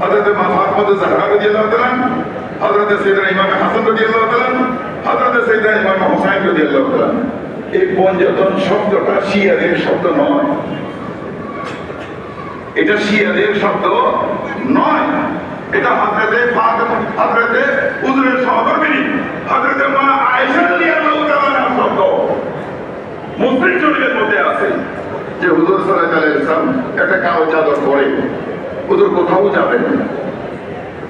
হযরত মা ফাতিমা জাহরা রাদিয়াল্লাহু তাআলা হযরত সাইয়েদনা ইমাম হাসান রাদিয়াল্লাহু তাআলা হযরত সাইয়েদনা ইমাম হুসাইন রাদিয়াল্লাহু তাআলা এই পঞ্জতন শব্দটা শিয়াদের শব্দ নয়। এটা শিয়াদের শব্দ নয়। এটা হযরতে মুসলিম শরীফের মধ্যে আছে। যে হুজুর সাল্লাল্লাহু আলাইহি ওয়াসাল্লাম একটা কালো চাদর পরে, হুজুর কোথাও যাবেন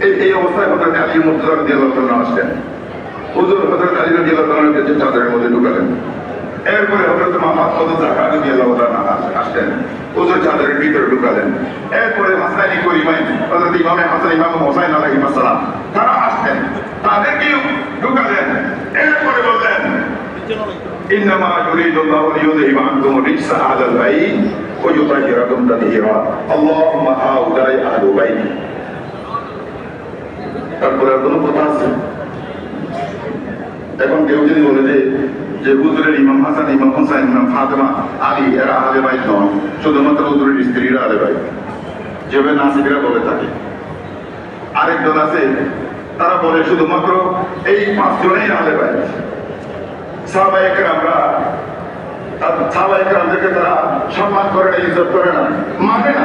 এই এই অবস্থায় হযরত আলী মুর্তজা রাদিয়াল্লাহু তাআলা আসলেন হুজুর হযরত আলী রাদিয়াল্লাহু তাআলার কাছে চাদরের মধ্যে ঢুকালেন। এরপরে হযরত মোহাম্মদ কত জাহরা রাদিয়াল্লাহু তাআলা আসলেন হুজুর চাদরের ভিতরে ঢুকালেন। এরপরে হাসানি করিমাই হযরত ইমামে হাসান ইমাম হোসাইন আলাইহিস সালাম, তারা আসলেন তাদেরকেও ঢুকালেন। إنما يريد الله ليذهب عنكم الرجس أهل البيت ويطهركم تطهيرا اللهم هؤلاء أهل بيتي তারপরে আর কোনো কথা আছে এখন কেউ যদি বলে যে যে হুজুরের ইমাম হাসান ইমাম হোসেন ইমাম ফাতেমা আলী এরা আহলে বাইত নয় শুধুমাত্র হুজুরের স্ত্রীরা আহলে বাইত যেভাবে নাসিকরা বলে থাকে আরেকজন আছে তারা বলে শুধুমাত্র এই পাঁচজনেই আহলে বাইত সাহাবাহিকের আমরা সাহাবাহিকের তারা সম্মান করে না ইজ্জত করে না মানে না।